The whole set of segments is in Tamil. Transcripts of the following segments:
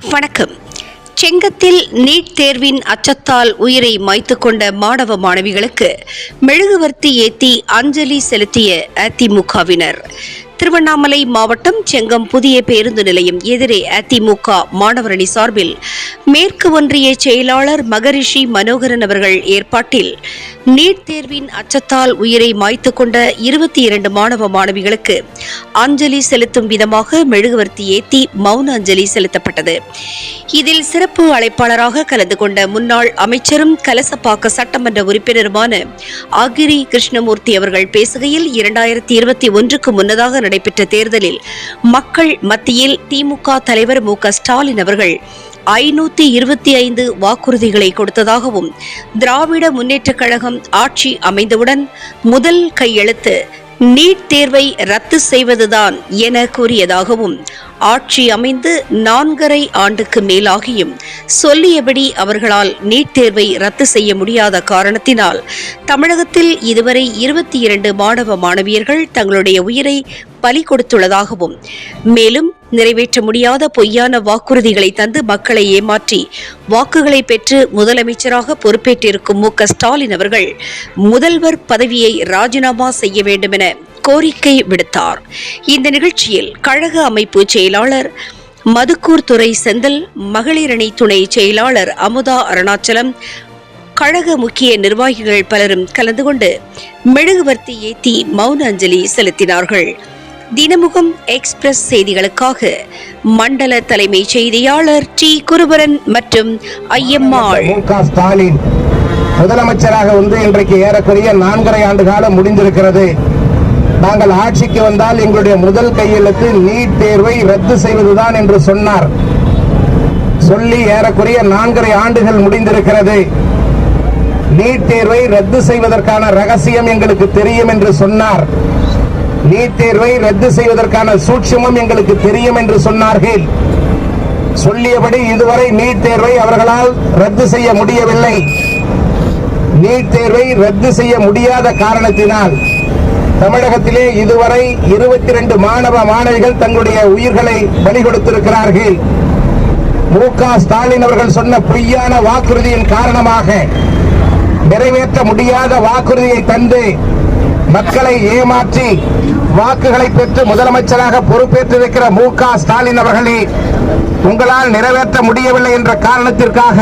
வணக்கம். செங்கத்தில் நீட் தேர்வின் அச்சத்தால் உயிரை மாய்த்துக்கொண்ட மாணவ மாணவிகளுக்கு மெழுகுவர்த்தி ஏத்தி அஞ்சலி செலுத்திய அதிமுகவினர். திருவண்ணாமலை மாவட்டம் செங்கம் புதிய பேருந்து நிலையம் எதிரே அதிமுக மாணவரணி சார்பில் மேற்கு ஒன்றிய செயலாளர் மகரிஷி மனோகரன் அவர்கள் ஏற்பாட்டில் நீட் தேர்வின் அச்சத்தால் உயிரை மாய்த்து கொண்ட இருபத்தி இரண்டு மாணவ மாணவிகளுக்கு அஞ்சலி செலுத்தும் விதமாக மெழுகுவர்த்தி ஏத்தி மௌன அஞ்சலி செலுத்தப்பட்டது. இதில் சிறப்பு அழைப்பாளராக கலந்து கொண்ட முன்னாள் அமைச்சரும் கலசப்பாக்க சட்டமன்ற உறுப்பினருமான அகிரி கிருஷ்ணமூர்த்தி அவர்கள் பேசுகையில் இரண்டாயிரத்தி இருபத்தி ஒன்றுக்கு முன்னதாக நடைபெற்ற தேர்தலில் மக்கள் மத்தியில் திமுக தலைவர் மு க ஸ்டாலின் அவர்கள் ஐநூத்தி இருபத்தி ஐந்து வாக்குறுதிகளை கொடுத்ததாகவும் திராவிட முன்னேற்றக் கழகம் ஆட்சி அமைந்தவுடன் முதல் கையெழுத்து நீட் தேர்வை ரத்து செய்வதுதான் என கூறியதாகவும் ஆட்சி அமைந்து நான்கரை ஆண்டுக்கு மேலாகியும் சொல்லியபடி அவர்களால் நீட் தேர்வை ரத்து செய்ய முடியாத காரணத்தினால் தமிழகத்தில் இதுவரை இருபத்தி இரண்டு மாணவ மாணவியர்கள் தங்களுடைய உயிரை பலி கொடுத்துள்ளதாகவும் மேலும் நிறைவேற்ற முடியாத பொய்யான வாக்குறுதிகளை தந்து மக்களை ஏமாற்றி வாக்குகளை பெற்று முதலமைச்சராக பொறுப்பேற்றிருக்கும் மு ஸ்டாலின் அவர்கள் முதல்வர் பதவியை ராஜினாமா செய்ய வேண்டும் என கோரிக்கை விடுத்தார். இந்த நிகழ்ச்சியில் கழக அமைப்பு செயலாளர் மதுக்கூர் துறை செந்தல் மகளிரணி துணை செயலாளர் அமுதா அருணாச்சலம் கழக முக்கிய நிர்வாகிகள் பலரும் கலந்து கொண்டு மெழுகுவர்த்தி ஏத்தி மௌன அஞ்சலி செலுத்தினார்கள். தினமுகம் எக்ஸ்பிரஸ் செய்திகளுக்காக மண்டல தலைமை செய்தியாளர் டி குருபரன் மற்றும் ஐயம்மாள். ஸ்டாலின் முதலமைச்சராக வந்து இன்றைக்கு ஏறக்குறைய நான்கரை ஆண்டு காலம் முடிந்திருக்கிறது. நாங்கள் ஆட்சிக்கு வந்தால் எங்களுடைய முதல் கையெழுத்து நீட் தேர்வை ரத்து செய்வதுதான் என்று சொன்னார். சொல்லி ஏறக்குறைய நான்கரை ஆண்டுகள் முடிந்திருக்கிறது. நீட் தேர்வை ரத்து செய்வதற்கான ரகசியம் எங்களுக்கு தெரியும் என்று சொன்னார். நீட் தேர்வை ரத்து செய்வதற்கான சூட்சமும் எங்களுக்கு தெரியும் என்று சொன்னார்கள். சொல்லியபடி இதுவரை நீட் தேர்வை அவர்களால் ரத்து செய்ய முடியவில்லை. நீட் தேர்வை ரத்து செய்ய முடியாத காரணத்தினால் தமிழகத்திலே இதுவரை இருபத்தி ரெண்டு மாணவ மாணவிகள் தங்களுடைய உயிர்களை பலி கொடுத்திருக்கிறார்கள் மு க ஸ்டாலின் அவர்கள் சொன்ன பொய்யான வாக்குறுதியின் காரணமாக நிறைவேற்ற முடியாத வாக்குறுதியை தந்து மக்களை ஏமாற்றி வாக்குகளை பெற்று முதலமைச்சராக பொறுப்பேற்றிருக்கிற மு க ஸ்டாலின் அவர்களே உங்களால் நிறைவேற்ற முடியவில்லை என்ற காரணத்திற்காக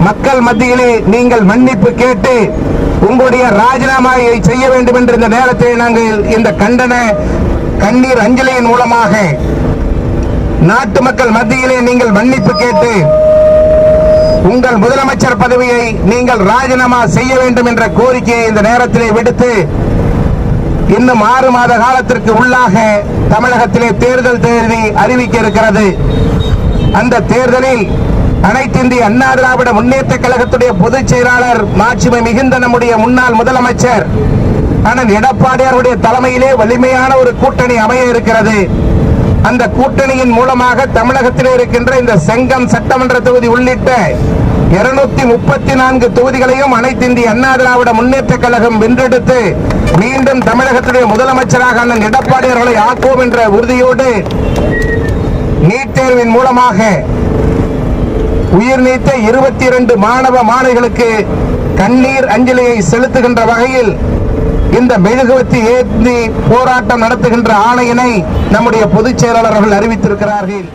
மக்கள் மத்தியிலே நீங்கள் மன்னிப்பு கேட்டு உங்களுடைய ராஜினாமாவை செய்ய வேண்டும் என்று இந்த நேரத்தில் நாங்கள் இந்த கண்டன கண்ணீர் அஞ்சலியின் மூலமாக நாட்டு மக்கள் மத்தியிலே நீங்கள் மன்னிப்பு கேட்டு உங்கள் முதலமைச்சர் பதவியை நீங்கள் ராஜினாமா செய்ய வேண்டும் என்ற கோரிக்கையை இந்த நேரத்திலே விடுத்து இன்னும் ஆறு மாத காலத்திற்கு உள்ளாக தமிழகத்திலே தேர்தல் தேதி அறிவிக்க இருக்கிறது. அந்த தேர்தலில் அனைத்து இந்திய அண்ணா திராவிட முன்னேற்ற கழகத்துடைய பொதுச் செயலாளர் மாட்சிமை மிகுந்த நம்முடைய முன்னாள் முதலமைச்சர் அண்ணன் எடப்பாடியாருடைய தலைமையிலே வலிமையான ஒரு கூட்டணி அமைய இருக்கிறது. அந்த கூட்டணியின் மூலமாக தமிழகத்தில் இருக்கின்ற இந்த செங்கம் சட்டமன்ற தொகுதி உள்ளிட்ட இருநூத்தி முப்பத்தி நான்கு தொகுதிகளையும் அனைத்து இந்திய அண்ணா திராவிட முன்னேற்ற கழகம் வென்றெடுத்து மீண்டும் தமிழகத்துடைய முதலமைச்சராக அண்ணன் எடப்பாடி அவர்களை ஆக்குவோம் என்ற உறுதியோடு நீட் தேர்வின் மூலமாக உயிர் நீத்த இருபத்தி இரண்டு மாணவ மாணவிகளுக்கு கண்ணீர் அஞ்சலியை செலுத்துகின்ற வகையில் இந்த மெழுகுவத்தி ஏந்தி போராட்டம் நடத்துகின்ற ஆணையினை நம்முடைய பொதுச் செயலாளர்கள் அறிவித்திருக்கிறார்கள்.